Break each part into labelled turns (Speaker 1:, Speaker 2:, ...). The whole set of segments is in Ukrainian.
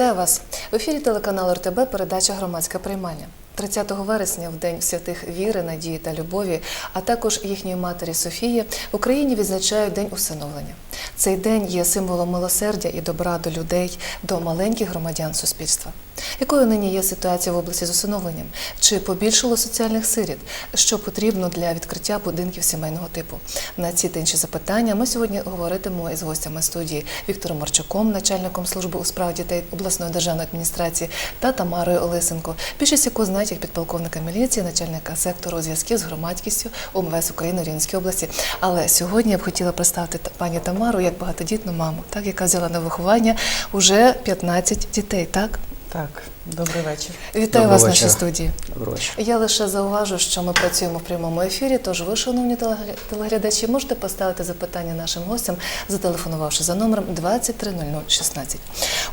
Speaker 1: Вітаю вас в ефірі телеканалу РТБ. Передача Громадське приймання. 30 вересня, в день святих віри, надії та любові, а також їхньої матері Софії, в Україні відзначають День усиновлення. Цей день є символом милосердя і добра до людей, до маленьких громадян суспільства. Якою нині є ситуація в області з усиновленням? Чи побільшало соціальних сиріт? Що потрібно для відкриття будинків сімейного типу? На ці та інші запитання ми сьогодні говоритимемо із гостями студії Віктором Марчуком, начальником служби у справах дітей обласної державної адміністрації, та Тамарою Олисенко, більшість яку знають як підполковника міліції, начальника сектору зв'язків з громадськістю УМВС України в Рівненській області. Але сьогодні я б хотіла представити пані Тамару як багатодітну маму, так яка взяла на виховання уже 15 дітей. Так
Speaker 2: Так, добрий вечір.
Speaker 1: вітаю
Speaker 3: Доброго
Speaker 1: вас в нашій студії.
Speaker 3: Доброго вечора.
Speaker 1: Я лише зауважу, що ми працюємо в прямому ефірі. Тож ви, шановні телегля- телеглядачі, можете поставити запитання нашим гостям, зателефонувавши за номером 230016.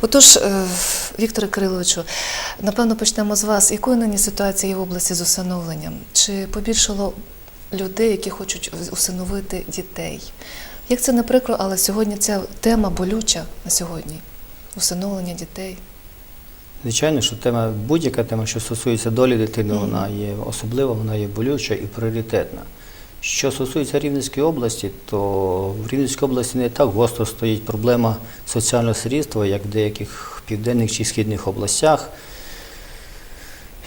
Speaker 1: Отож, е, Вікторе Кириловичу, напевно, почнемо з вас. Якою нині ситуація є в області з усиновленням? Чи побільшало людей, які хочуть усиновити дітей? Як це не прикро, але сьогодні ця тема болюча на сьогодні усиновлення дітей.
Speaker 3: Звичайно, що тема, будь-яка тема, що стосується долі дитини,
Speaker 1: Мгм.
Speaker 3: вона є особлива, вона є болюча і пріоритетна. Що стосується Рівненської області, то в Рівненській області не так гостро стоїть проблема соціального сирітства, як в деяких південних чи східних областях.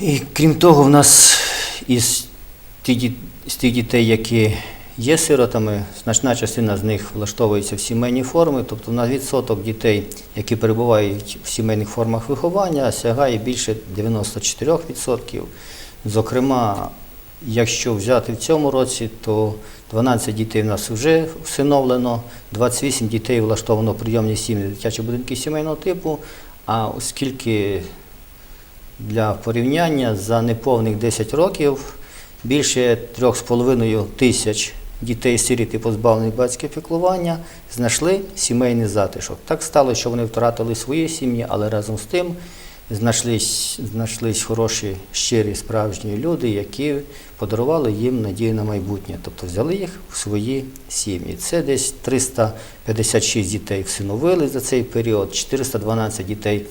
Speaker 3: І крім того, в нас із тих дітей, які є сиротами, значна частина з них влаштовується в сімейні форми, тобто на відсоток дітей, які перебувають в сімейних формах виховання, сягає більше 94%. Зокрема, якщо взяти в цьому році, то 12 дітей в нас вже всиновлено, 28 дітей влаштовано в прийомні сім'ї дитячі будинки сімейного типу. А оскільки для порівняння за неповних 10 років більше 3,5 тисяч дітей сиріт і позбавлених батьків піклування знайшли сімейний затишок. Так стало, що вони втратили свої сім'ї, але разом з тим знайшлись, знайшлись хороші, щирі, справжні люди, які подарували їм надію на майбутнє, тобто взяли їх в свої сім'ї. Це десь 356 дітей всиновили за цей період, 412 дітей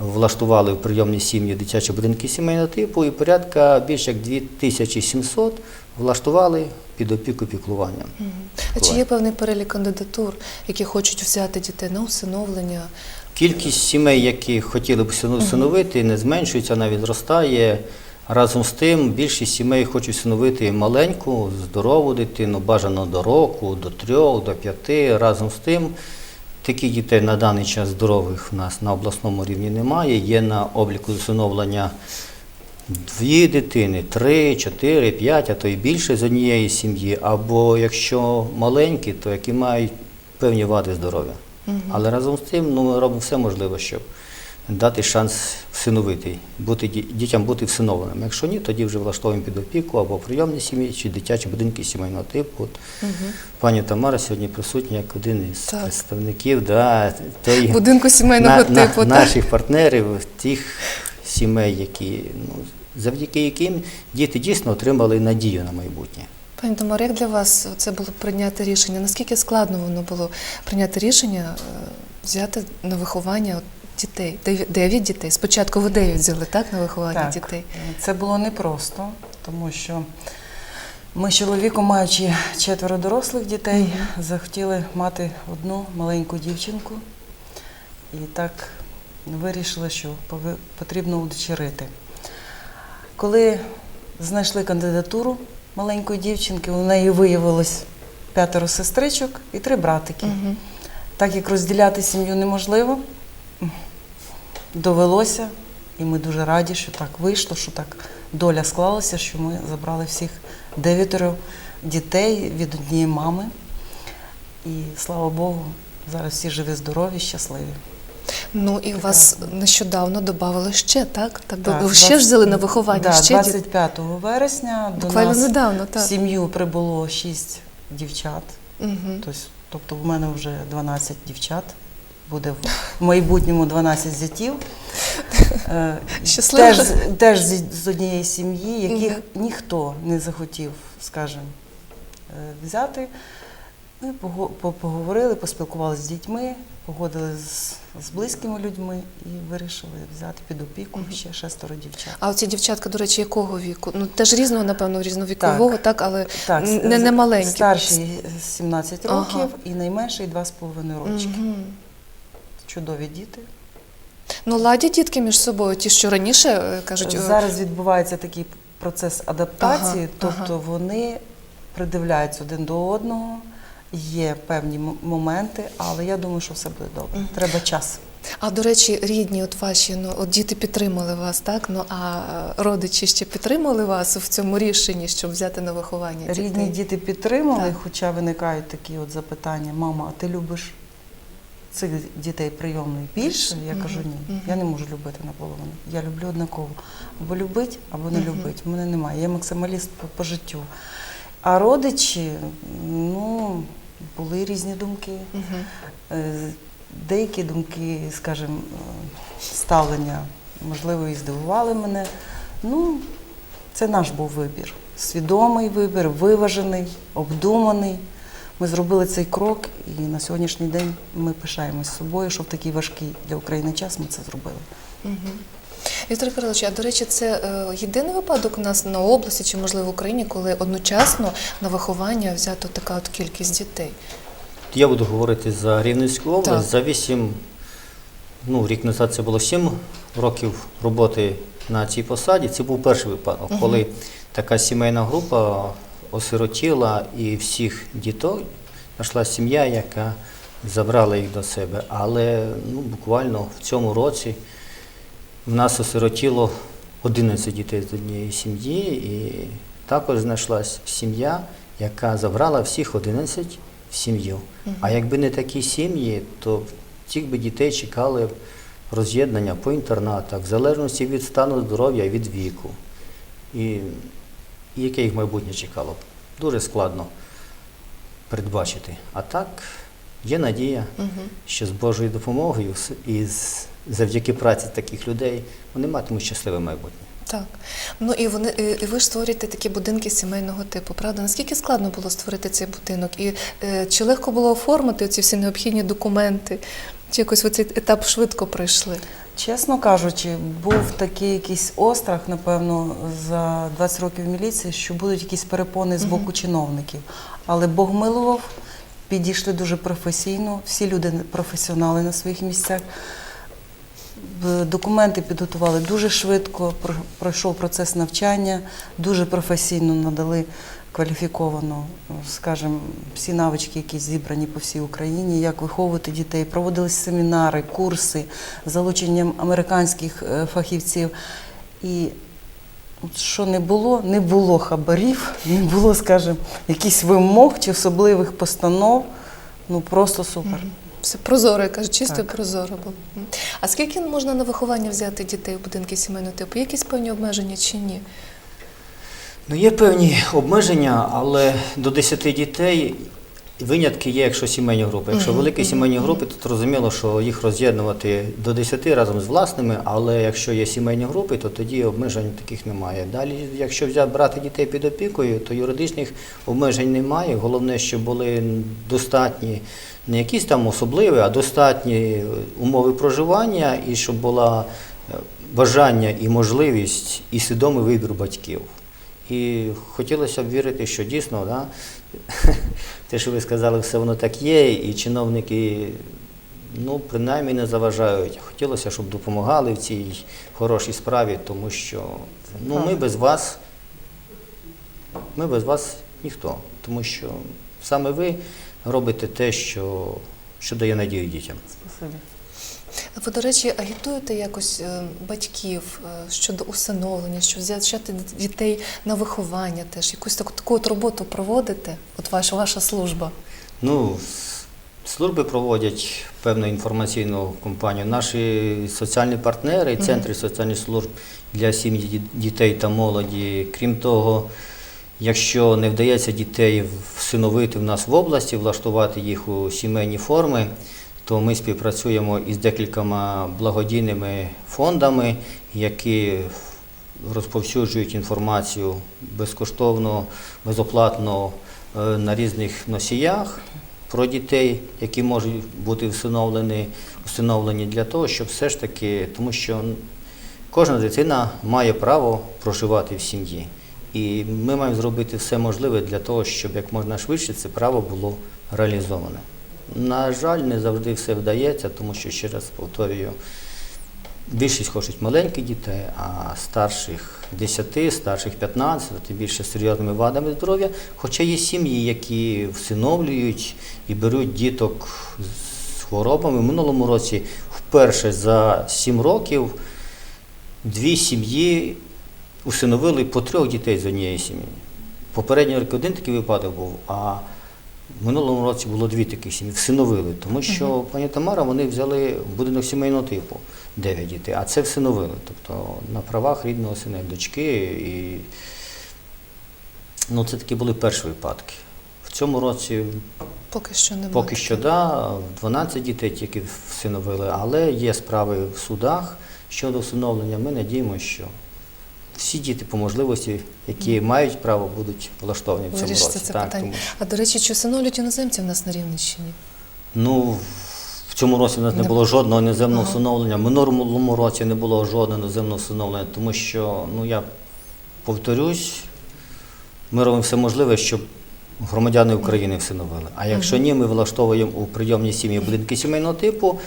Speaker 3: влаштували в прийомні сім'ї дитячі будинки сімейного типу і порядка більше як 2700 влаштували під опіку піклування.
Speaker 1: А чи є певний перелік кандидатур, які хочуть взяти дітей на усиновлення?
Speaker 3: Кількість сімей, які хотіли б усиновити, не зменшується, навіть зростає. Разом з тим, більшість сімей хочуть усиновити маленьку, здорову дитину, бажано до року, до трьох, до п'яти. Разом з тим, таких дітей на даний час здорових в нас на обласному рівні немає. Є на обліку усиновлення дві дитини, три, чотири, п'ять, а то й більше з однієї сім'ї. Або якщо маленькі, то які мають певні вади здоров'я. Але разом з тим ну, ми робимо все можливе, щоб дати шанс всиновити, бути, дітям бути всиновленими. Якщо ні, тоді вже влаштовуємо під опіку або прийомні сім'ї, чи дитячі будинки сімейного типу. От Пані Тамара сьогодні присутня як один із
Speaker 1: Так.
Speaker 3: представників да, той,
Speaker 1: Будинку сімейного
Speaker 3: на- на-
Speaker 1: типу, так?
Speaker 3: наших партнерів, тих сімей, які, ну, завдяки яким діти дійсно отримали надію на майбутнє.
Speaker 1: Пані Тамар, як для вас це було прийняти рішення? Наскільки складно воно було прийняти рішення е, взяти на виховання дітей? Дев'ять- дітей. Спочатку ви дев'ять взяли так на виховання
Speaker 2: Так,
Speaker 1: дітей.
Speaker 2: це було непросто, тому що ми з чоловіком, маючи четверо дорослих дітей, захотіли мати одну маленьку дівчинку. І так вирішили, що потрібно удочерити. Коли знайшли кандидатуру маленької дівчинки, у неї виявилось п'ятеро сестричок і три братики.
Speaker 1: Мгм.
Speaker 2: Так як розділяти сім'ю неможливо, довелося, і ми дуже раді, що так вийшло, що так доля склалася, що ми забрали всіх дев'ятеро дітей від однієї мами. І слава Богу, зараз всі живі, здорові, щасливі.
Speaker 1: Ну і вас нещодавно додавали ще, так? Так,
Speaker 2: Так,
Speaker 1: ви ще
Speaker 2: 20
Speaker 1: ж взяли на виховання
Speaker 2: Да,
Speaker 1: ще дітей?
Speaker 2: 25 вересня до
Speaker 1: Буквально
Speaker 2: нас
Speaker 1: недавно,
Speaker 2: в сім'ю прибуло 6 дівчат.
Speaker 1: Мгм.
Speaker 2: Тобто, в мене вже 12 дівчат, буде в майбутньому 12 зятів. Е. Теж, з- теж з, однієї сім'ї, яких ніхто не захотів, скажімо, е, взяти. Ми поговорили, поспілкувалися з дітьми, погодили з, з близькими людьми і вирішили взяти під опіку ще шестеро дівчат.
Speaker 1: А оці дівчатка, до речі, якого віку? Ну теж різного, напевно, різновікового, так, але
Speaker 2: Так,
Speaker 1: не, не маленькі.
Speaker 2: Старший 17
Speaker 1: Ага.
Speaker 2: років і найменший 2,5 рочки.
Speaker 1: Мгм.
Speaker 2: Чудові діти.
Speaker 1: Ну, ладять дітки між собою, ті, що раніше е, кажуть, е,
Speaker 2: Зараз відбувається такий процес адаптації,
Speaker 1: Ага,
Speaker 2: тобто
Speaker 1: ага.
Speaker 2: вони придивляються один до одного. Є певні моменти, але я думаю, що все буде добре. Треба час.
Speaker 1: А до речі, рідні, от ваші, ну от діти підтримали вас, так? Ну а родичі ще підтримали вас в цьому рішенні, щоб взяти на виховання дітей?
Speaker 2: Рідні діти підтримали,
Speaker 1: Так.
Speaker 2: хоча виникають такі от запитання: мама, а ти любиш цих дітей прийомних більше? Я
Speaker 1: Мгм,
Speaker 2: кажу, ні,
Speaker 1: мгм.
Speaker 2: я не можу любити наполовину. Я люблю однаково. Або любить, або не
Speaker 1: Мгм.
Speaker 2: любить. У мене немає. Я максималіст по, по життю. А родичі, ну, були різні думки. Е, Деякі думки, скажімо, е, ставлення, можливо, і здивували мене. Ну, це наш був вибір. Свідомий вибір, виважений, обдуманий. Ми зробили цей крок, і на сьогоднішній день ми пишаємось собою, що в такий важкий для України час ми це зробили.
Speaker 1: Мгм. Віктор Кирилович, а до речі, це е, єдиний випадок у нас на області чи можливо в Україні, коли одночасно на виховання взято така от кількість дітей.
Speaker 3: Я буду говорити за Рівненську область.
Speaker 1: Так.
Speaker 3: За 8, ну, рік назад це було 7 років роботи на цій посаді. Це був перший випадок,
Speaker 1: Мгм.
Speaker 3: коли така сімейна група осиротіла і всіх діток знайшла сім'я, яка забрала їх до себе. Але ну, буквально в цьому році в нас осиротіло 11 дітей з однієї сім'ї, і також знайшлась сім'я, яка забрала всіх 11 в сім'ю. А якби не такі сім'ї, то цих би дітей чекали роз'єднання по інтернатах, в залежності від стану здоров'я від віку. І, і яке їх майбутнє чекало б. Дуже складно передбачити. А так є надія, що з Божою допомогою і з- завдяки праці таких людей вони матимуть щасливе майбутнє.
Speaker 1: Так. Ну і вони і ви ж створюєте такі будинки сімейного типу, правда? Наскільки складно було створити цей будинок? І е, чи легко було оформити ці всі необхідні документи? Чи якось ви цей етап швидко пройшли?
Speaker 2: Чесно кажучи, був такий якийсь острах, напевно, за 20 років міліції, що будуть якісь перепони з боку чиновників. Але Бог милував, підійшли дуже професійно, всі люди професіонали на своїх місцях. Б- Документи підготували дуже швидко, про- пройшов процес навчання, дуже професійно надали кваліфіковано, скажімо, всі навички, які зібрані по всій Україні, як виховувати дітей. Проводились семінари, курси з залученням американських е, фахівців. І що не було, не було хабарів, не було, скажімо, якихось вимог чи особливих постанов. Ну просто супер.
Speaker 1: Все прозоро, я кажу, чисто
Speaker 2: Так.
Speaker 1: прозоро було. А скільки можна на виховання взяти дітей в будинки сімейного типу? Є якісь певні обмеження чи ні?
Speaker 3: Ну, є певні обмеження, але до 10 дітей винятки є, якщо сімейні групи. Якщо великі сімейні групи, то зрозуміло, що їх роз'єднувати до 10 разом з власними, але якщо є сімейні групи, то тоді обмежень таких немає. Далі, якщо взяти брати дітей під опікою, то юридичних обмежень немає. Головне, щоб були достатні не якісь там особливі, а достатні умови проживання і щоб була е, бажання і можливість і свідомий вибір батьків. І хотілося б вірити, що дійсно, да, те, що ви сказали, все воно так є, і чиновники ну, принаймні не заважають. Хотілося, щоб допомагали в цій хорошій справі, тому що ну, ми без вас, ми без вас ніхто. Тому що саме ви робите те, що, що дає надію дітям.
Speaker 2: Спасибі.
Speaker 1: Ви, до речі, агітуєте якось е, батьків е, щодо усиновлення, що взяти дітей на виховання теж, якусь таку, таку от роботу проводите? От ваша, ваша служба.
Speaker 3: Ну, служби проводять певну інформаційну кампанію. Наші соціальні партнери, центри соціальних служб для сім'ї дітей та молоді. Крім того, якщо не вдається дітей всиновити в нас в області, влаштувати їх у сімейні форми, то ми співпрацюємо із декількома благодійними фондами, які розповсюджують інформацію безкоштовно, безоплатно е, на різних носіях. про дітей, які можуть бути всиновлені, усиновлені для того, щоб все ж таки, тому що кожна дитина має право проживати в сім'ї. І ми маємо зробити все можливе для того, щоб як можна швидше це право було реалізоване. На жаль, не завжди все вдається, тому що ще раз повторюю, більшість хочуть маленьких дітей, а старших 10, старших 15, тим більше серйозними вадами здоров'я. Хоча є сім'ї, які всиновлюють і беруть діток з хворобами. В минулому році вперше за 7 років дві сім'ї усиновили по трьох дітей з однієї сім'ї. Попередній рік один такий випадок був, а в минулому році було дві такі сім'ї, всиновили, тому що пані Тамара вони взяли будинок сімейного типу, дев'ять дітей, а це всиновили. Тобто на правах рідного сина і дочки. І... Ну, це такі були перші випадки. В цьому році
Speaker 1: Поки що немає.
Speaker 3: Поки що, да, 12 дітей тільки всиновили, але є справи в судах щодо всиновлення. Ми надіємося, що всі діти по можливості, які мають право, будуть влаштовані в цьому році.
Speaker 1: це
Speaker 3: Так,
Speaker 1: питання.
Speaker 3: тому-
Speaker 1: А до речі, чи всиновлюють іноземців у нас на Рівненщині?
Speaker 3: Ну, в цьому році в нас не
Speaker 1: Не
Speaker 3: було жодного іноземного
Speaker 1: Ага.
Speaker 3: всиновлення. В минулому році не було жодного іноземного всиновлення, тому що, ну я повторюсь, ми робимо все можливе, щоб громадяни України всиновили. А якщо ні, ми влаштовуємо у прийомні сім'ї будинки сімейного типу,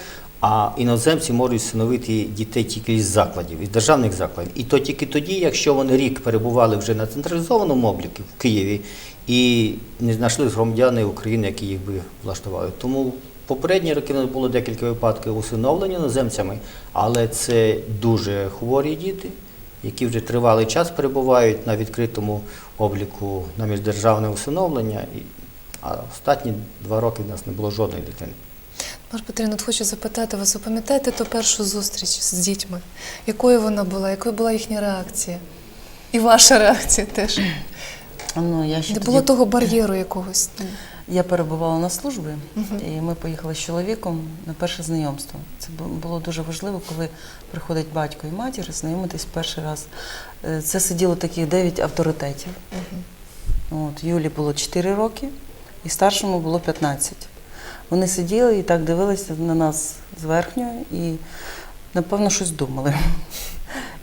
Speaker 3: а іноземці можуть всиновити дітей тільки із закладів, із державних закладів. І то тільки тоді, якщо вони рік перебували вже на централізованому обліку в Києві і не знайшли громадяни України, які їх би влаштували. Тому попередні роки у нас було декілька випадків усиновлення іноземцями, але це дуже хворі діти, які вже тривалий час перебувають на відкритому обліку на міждержавне усиновлення. А останні два роки в нас не було жодної дитини.
Speaker 1: Може, Петрина, хочу запитати вас, ви пам'ятаєте ту першу зустріч з дітьми? Якою вона була? Якою була їхня реакція? І ваша реакція теж.
Speaker 2: Ну, я ще
Speaker 1: Не
Speaker 2: тоді-
Speaker 1: було того бар'єру якогось.
Speaker 2: Я перебувала на службі, і ми поїхали з чоловіком на перше знайомство. Це було дуже важливо, коли приходить батько і матір знайомитись перший раз. Е, Це сиділо таких дев'ять авторитетів. От, Юлі було 4 роки, і старшому було 15. Вони сиділи і так дивилися на нас зверхньо і, напевно, щось думали.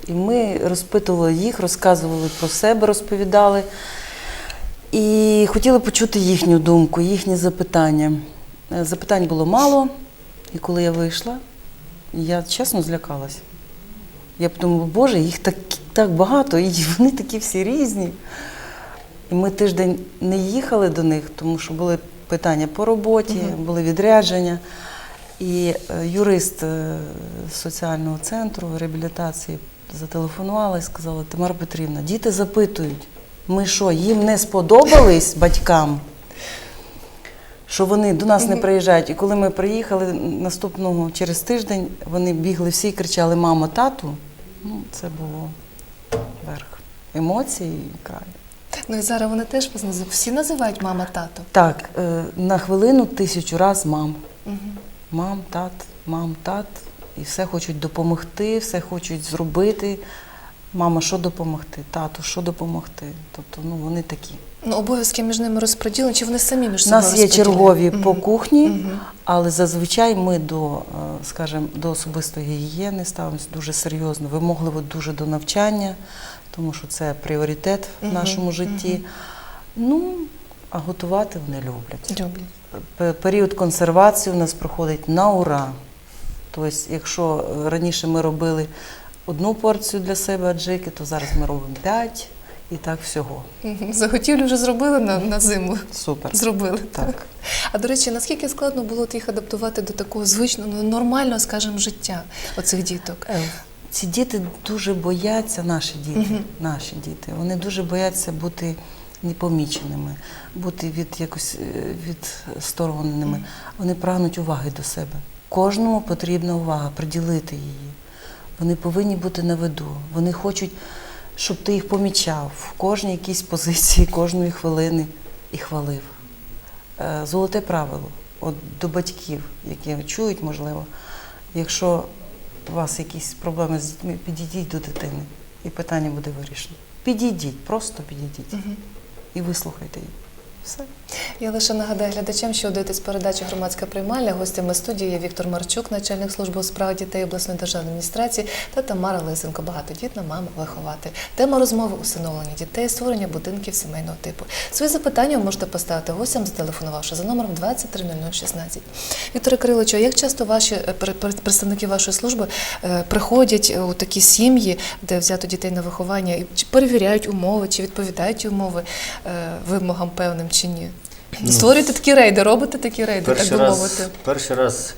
Speaker 2: І ми розпитували їх, розказували про себе, розповідали. І хотіли почути їхню думку, їхні запитання. Е, Запитань було мало, і коли я вийшла, я чесно злякалась. Я подумала, боже, їх так, так багато, і вони такі всі різні. І ми тиждень не їхали до них, тому що були питання по роботі, були відрядження. І е, юрист е, соціального центру реабілітації зателефонувала і сказала: Тамара Петрівна, діти запитують, ми що, їм не сподобались батькам? Що вони до нас не приїжджають. І коли ми приїхали наступного через тиждень, вони бігли всі і кричали Мама, тату. Ну, це було верх емоцій і край.
Speaker 1: Ну і зараз вони теж називають. Всі називають мама тато.
Speaker 2: Так, е, на хвилину тисячу раз мам.
Speaker 1: Угу.
Speaker 2: Мам, тат, мам, тат. І все хочуть допомогти, все хочуть зробити. Мама, що допомогти? Тату, що допомогти? Тобто, ну вони такі.
Speaker 1: Ну, обов'язки між ними розподілені, чи вони самі між собою У
Speaker 2: нас є
Speaker 1: розподілені?
Speaker 2: чергові по кухні, але зазвичай ми до, е, скажімо, до особистої гігієни ставимося дуже серйозно, вимогливо дуже до навчання, тому що це пріоритет в нашому житті. Ну, а готувати вони люблять.
Speaker 1: Люблять.
Speaker 2: Період консервації у нас проходить на ура. Тобто, якщо раніше ми робили одну порцію для себе аджики, то зараз ми робимо п'ять і так всього.
Speaker 1: Заготівлю вже зробили на, на зиму.
Speaker 2: Супер.
Speaker 1: Зробили.
Speaker 2: Так.
Speaker 1: А до речі, наскільки складно було їх адаптувати до такого звичного, ну, нормального, скажімо, життя оцих діток?
Speaker 2: Е, Ці діти дуже бояться, наші діти,
Speaker 1: Мгм.
Speaker 2: наші діти, вони дуже бояться бути непоміченими, бути від якось е, відстороненими. Вони прагнуть уваги до себе. Кожному потрібна увага, приділити її. Вони повинні бути на виду. Вони хочуть, щоб ти їх помічав в кожній якійсь позиції, кожної хвилини і хвалив. Е, Золоте правило от до батьків, які чують, можливо, якщо у вас якісь проблеми з дітьми, підійдіть до дитини, і питання буде вирішено. Підійдіть, просто підійдіть
Speaker 1: угу.
Speaker 2: і вислухайте її. Все.
Speaker 1: Я лише нагадаю глядачам, що дивитесь передачу громадська приймальня. Гостями студії є Віктор Марчук, начальник служби у справах дітей обласної державної адміністрації, та Тамара Лисенко, багатодітна мама виховати. Тема розмови усиновлення дітей, створення будинків сімейного типу. Свої запитання ви можете поставити гостям, зателефонувавши за номером 230016. Вікторе Кириловичу, а як часто ваші е, представники вашої служби е, приходять у такі сім'ї, де взято дітей на виховання, і перевіряють умови, чи відповідають умови е, вимогам певним чи ні?
Speaker 3: Ну,
Speaker 1: Створюєте такі рейди, робите такі рейди, так би мовити.
Speaker 3: перший раз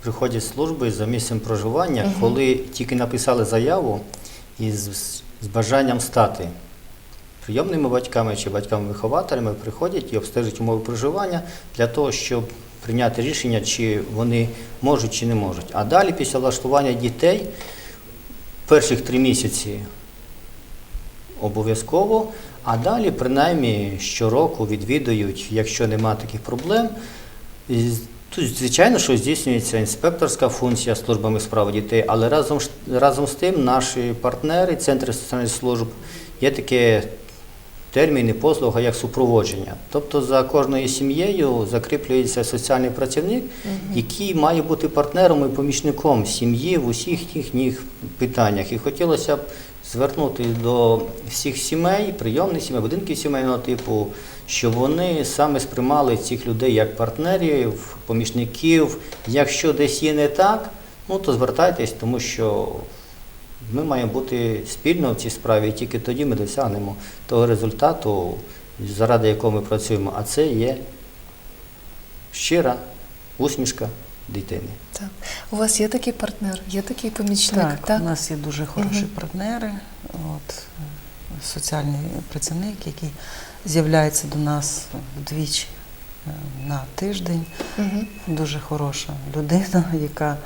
Speaker 3: приходять служби за місцем проживання, коли тільки написали заяву із з бажанням стати прийомними батьками чи батьками-вихователями, приходять і обстежують умови проживання для того, щоб прийняти рішення, чи вони можуть чи не можуть. А далі, після влаштування дітей, перших три місяці обов'язково, а далі, принаймні, щороку відвідують, якщо нема таких проблем. Тут, звичайно, що здійснюється інспекторська функція службами справ дітей, але разом, разом з тим наші партнери, центри соціальних служб, є таке термін і послуга як супроводження. Тобто за кожною сім'єю закріплюється соціальний працівник, який має бути партнером і помічником сім'ї в усіх їхніх питаннях. І хотілося б звернути до всіх сімей, прийомних сімей, будинків сімейного типу, щоб вони саме сприймали цих людей як партнерів, помічників. Якщо десь є не так, ну то звертайтесь, тому що ми маємо бути спільно в цій справі, і тільки тоді ми досягнемо того результату, заради якого ми працюємо. А це є щира усмішка дитини.
Speaker 1: Так. У вас є такий партнер, є такий помічник,
Speaker 2: Так, так? у нас є дуже хороші партнери. От, соціальний працівник, який з'являється до нас вдвічі е, на тиждень.
Speaker 1: Мгм.
Speaker 2: Дуже хороша людина, яка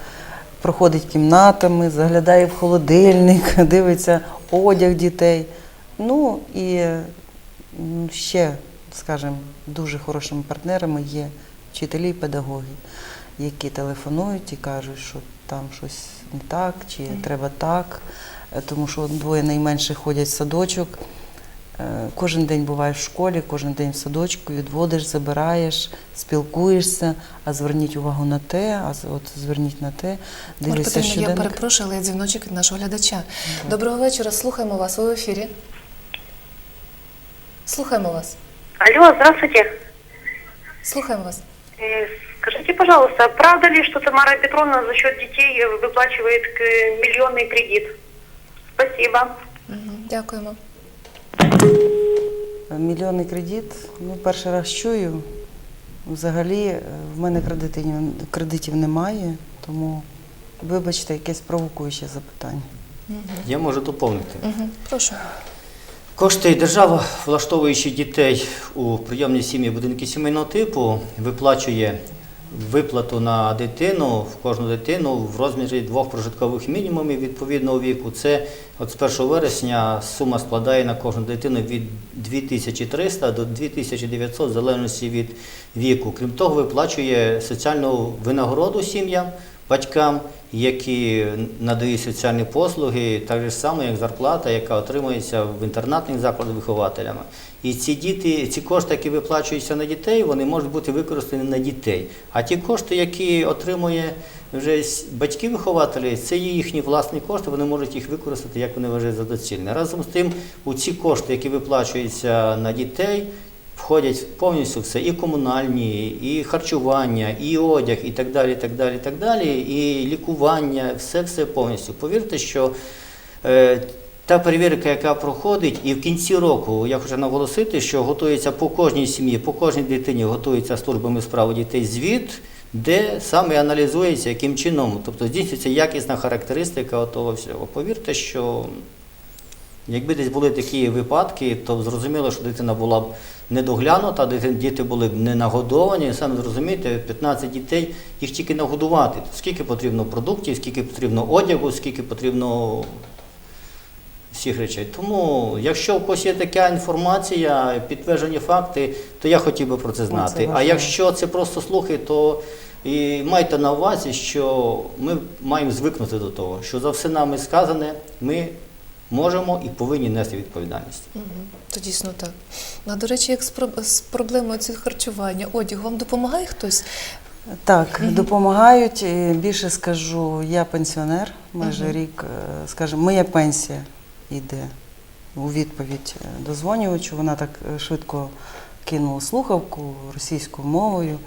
Speaker 2: проходить кімнатами, заглядає в холодильник, дивиться одяг дітей. Ну і ще, скажімо, дуже хорошими партнерами є вчителі і педагоги, які телефонують і кажуть, що там щось не так, чи треба так, Е, тому що двоє найменших ходять в садочок. Е, Кожен день буваєш в школі, кожен день в садочку, відводиш, забираєш, спілкуєшся, а зверніть увагу на те, а з- от зверніть на те, дивіться
Speaker 1: Петрівна, я перепрошую, але є дзвіночок від нашого глядача. Доброго вечора, слухаємо вас. Ви в ефірі. Слухаємо вас.
Speaker 4: Алло, здравствуйте.
Speaker 1: Слухаємо вас.
Speaker 4: Э, Скажите, пожалуйста, правда ли, что Тамара Петровна за счет детей э, выплачивает к- миллионный кредит? Спасибо.
Speaker 1: Мгм, Дякуємо.
Speaker 2: Мільйонний кредит, ну перший раз чую. Взагалі е, в мене кредитів, кредитів немає, тому вибачте, якесь провокуюче запитання.
Speaker 3: Я можу доповнити.
Speaker 1: Мгм, Прошу.
Speaker 3: Кошти держава, влаштовуючи дітей у прийомні сім'ї будинки сімейного типу, виплачує виплату на дитину в кожну дитину в розмірі двох прожиткових мінімумів відповідного віку. Це от з 1 вересня сума складає на кожну дитину від 2300 до 2900 в залежності від віку. Крім того, виплачує соціальну винагороду сім'ям, батькам, які надають соціальні послуги, так же само, як зарплата, яка отримується в інтернатних закладах вихователями. І ці діти, ці кошти, які виплачуються на дітей, вони можуть бути використані на дітей. А ті кошти, які отримує вже батьки-вихователі, це їхні власні кошти, вони можуть їх використати, як вони вважають за доцільне. Разом з тим, у ці кошти, які виплачуються на дітей, входять повністю все, і комунальні, і харчування, і одяг, і так далі, і так далі, і так далі, і лікування, все все повністю. Повірте, що е, та перевірка, яка проходить, і в кінці року я хочу наголосити, що готується по кожній сім'ї, по кожній дитині готується службами справ дітей звіт, де саме аналізується, яким чином, тобто здійснюється якісна характеристика того всього. Повірте, що Якби десь були такі випадки, то зрозуміло, що дитина була б недоглянута, діти були б не нагодовані. Саме зрозумієте, 15 дітей, їх тільки нагодувати. Скільки потрібно продуктів, скільки потрібно одягу, скільки потрібно всіх речей. Тому, якщо у когось є така інформація, підтверджені факти, то я хотів би про це знати. а якщо це просто слухи, то і майте на увазі, що ми маємо звикнути до того, що за все нами сказане, ми можемо і повинні нести відповідальність.
Speaker 1: Мгм. То дійсно так. А до речі, як з, з проблемою цих харчування, одягу, вам допомагає хтось?
Speaker 2: Так, допомагають. Більше скажу, я пенсіонер, майже рік, е, скажімо, моя пенсія йде у відповідь е, дозвонювачу. Вона так е, швидко кинула слухавку російською мовою.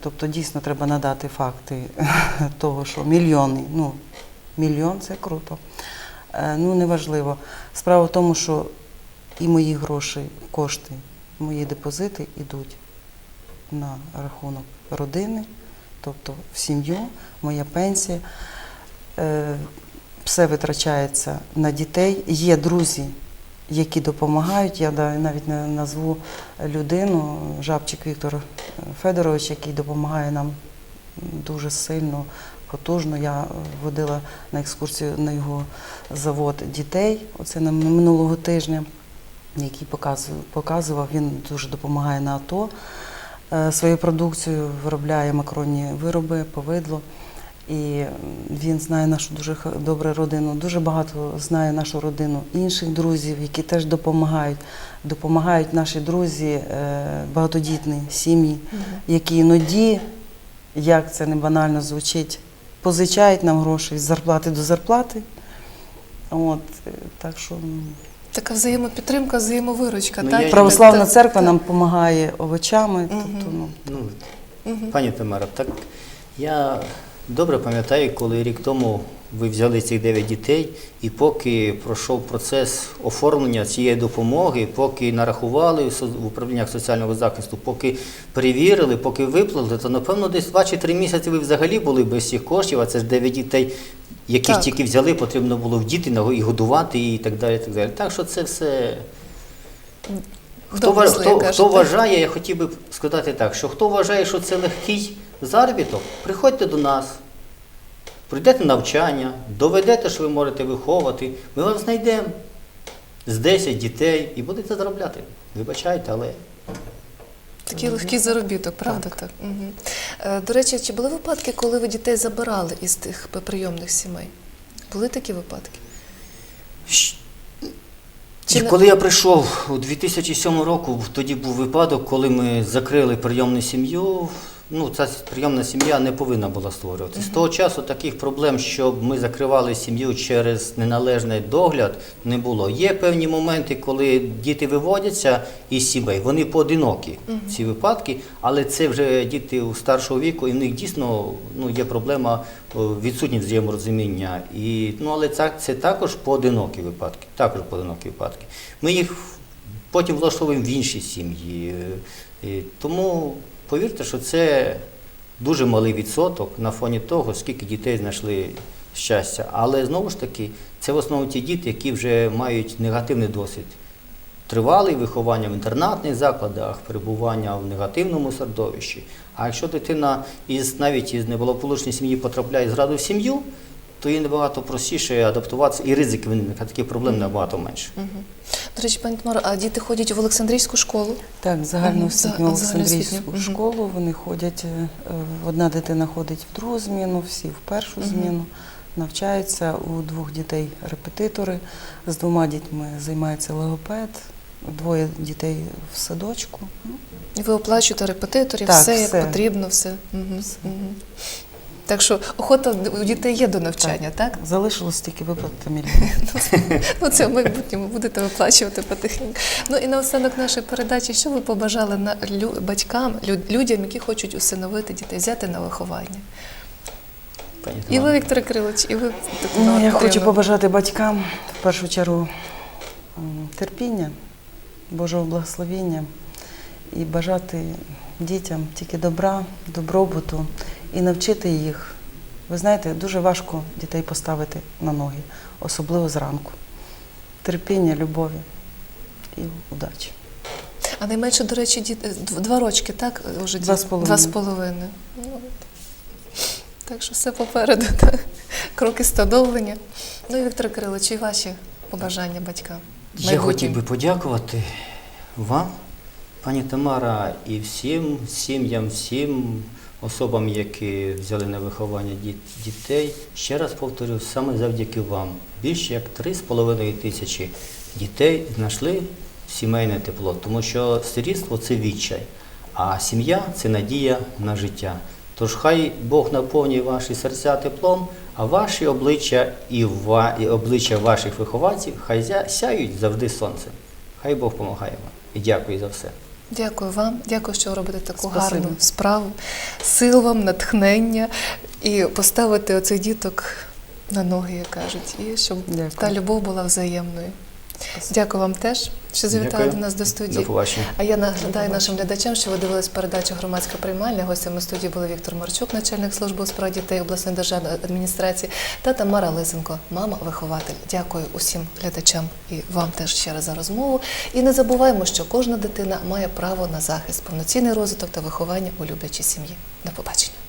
Speaker 2: Тобто дійсно треба надати факти того, що мільйони, ну, мільйон це круто. Е, Ну, неважливо. Справа в тому, що і мої гроші, кошти, мої депозити йдуть на рахунок родини, тобто в сім'ю, моя пенсія. Е, Все витрачається на дітей. Є друзі, які допомагають. Я навіть не назву людину, Жабчик Віктор Федорович, який допомагає нам дуже сильно, потужно. Я водила на екскурсію на його завод дітей. Оце на минулого тижня, який показував. Він дуже допомагає на АТО. Е, Свою продукцію виробляє макронні вироби, повидло. І він знає нашу дуже добру родину. Дуже багато знає нашу родину інших друзів, які теж допомагають. Допомагають наші друзі, е, багатодітні сім'ї, які іноді, як це не банально звучить, позичають нам гроші з зарплати до зарплати. От, е, так що
Speaker 1: Така взаємопідтримка, взаємовиручка.
Speaker 3: Ну,
Speaker 1: так?
Speaker 3: я-
Speaker 2: православна
Speaker 1: Так,
Speaker 2: церква
Speaker 1: так.
Speaker 2: нам допомагає овочами.
Speaker 1: Угу.
Speaker 2: Тобто, ну,
Speaker 3: Ну, Пані Тамара, так я добре пам'ятаю, коли рік тому ви взяли цих 9 дітей, і поки пройшов процес оформлення цієї допомоги, поки нарахували в управліннях соціального захисту, поки перевірили, поки виплатили, то напевно десь 2 чи 3 місяці ви взагалі були без цих коштів, а це ж 9 дітей, яких
Speaker 1: Так.
Speaker 3: тільки взяли, потрібно було вдіти і годувати, і так далі. Так, далі. так що це все. Хто,
Speaker 1: Домисли,
Speaker 3: хто, хто вважає, я хотів би сказати так, що хто вважає, що це легкий заробіток, приходьте до нас, прийдете навчання, доведете, що ви можете виховувати, ми вам знайдемо з 10 дітей і будете заробляти. Вибачайте, але
Speaker 1: Такий легкий заробіток, правда так? Угу. Е, До речі, чи були випадки, коли ви дітей забирали із тих прийомних сімей? Були такі випадки? Чи не-
Speaker 3: коли я прийшов у 2007 року, тоді був випадок, коли ми закрили прийомну сім'ю. Ну, ця прийомна сім'я не повинна була створюватися. З того часу таких проблем, щоб ми закривали сім'ю через неналежний догляд, не було. Є певні моменти, коли діти виводяться із сімей, вони поодинокі ці випадки, але це вже діти у старшого віку, і в них дійсно ну, є проблема відсутність взаєморозуміння. І, ну, але це, це також поодинокі випадки. Також поодинокі випадки. Ми їх потім влаштовуємо в інші сім'ї. Е, і Тому повірте, що це дуже малий відсоток на фоні того, скільки дітей знайшли щастя. Але знову ж таки, це в основному ті діти, які вже мають негативний досвід. Тривалий виховання в інтернатних закладах, перебування в негативному середовищі. А якщо дитина із навіть із неблагополучної сім'ї потрапляє зразу в сім'ю, то їй набагато простіше адаптуватися і ризики виникнути, таких проблем набагато менше.
Speaker 1: Угу. До речі, пані Тамара, а діти ходять в Олександрійську школу?
Speaker 2: Так, загальноосвітню Олександрійську
Speaker 1: мгм.
Speaker 2: школу. Вони ходять, е, одна дитина ходить в другу зміну, всі в першу зміну. Навчаються у двох дітей репетитори, з двома дітьми займається логопед, двоє дітей в садочку.
Speaker 1: І ви оплачуєте репетиторів,
Speaker 2: Так,
Speaker 1: все,
Speaker 2: все.
Speaker 1: як потрібно, все. Угу. Угу. Так що охота у дітей є до навчання, так?
Speaker 2: Залишилось тільки виплатити мільйон.
Speaker 1: Ну, це в майбутньому будете виплачувати потихеньку. Ну і наостанок нашої передачі, що ви побажали на лю- батькам, лю- людям, які хочуть усиновити дітей, взяти на виховання? І ви, Віктор Кирилович, і ви
Speaker 2: Ну, я хочу побажати батькам в першу чергу терпіння, Божого благословіння і бажати дітям тільки добра, добробуту і навчити їх. Ви знаєте, дуже важко дітей поставити на ноги, особливо зранку. Терпіння, любові і удачі.
Speaker 1: А найменше, до речі, діт... два рочки, так? Уже
Speaker 2: Два з половиною.
Speaker 1: Два з половиною. Ну, так що все попереду, так? кроки становлення. Ну і Віктор Кирилович, і ваші побажання батькам.
Speaker 3: Я хотів би подякувати вам, пані Тамара, і всім сім'ям, всім особам, які взяли на виховання діт- дітей. Ще раз повторю, саме завдяки вам. Більше як 3,5 тисячі дітей знайшли сімейне тепло, тому що сирітство це відчай, а сім'я це надія на життя. Тож хай Бог наповнює ваші серця теплом, а ваші обличчя і, ва- і обличчя ваших вихованців хай сяють завжди сонцем. Хай Бог допомагає вам. І дякую за все.
Speaker 1: Дякую вам, дякую, що ви робите таку
Speaker 2: Спасибо.
Speaker 1: гарну справу. Сил вам, натхнення і поставити оцих діток на ноги, як кажуть, і щоб
Speaker 2: Дякую.
Speaker 1: та любов була взаємною. Дякую вам теж, що завітали
Speaker 3: Дякую.
Speaker 1: до нас до студії.
Speaker 3: До побачення.
Speaker 1: А я нагадаю нашим глядачам, що ви дивились передачу громадська приймальня. Гостями студії були Віктор Марчук, начальник служби у справах дітей обласної державної адміністрації, та Тамара Лисенко, мама-вихователь. Дякую усім глядачам і вам теж ще раз за розмову. І не забуваємо, що кожна дитина має право на захист, повноцінний розвиток та виховання у люблячій сім'ї. До побачення.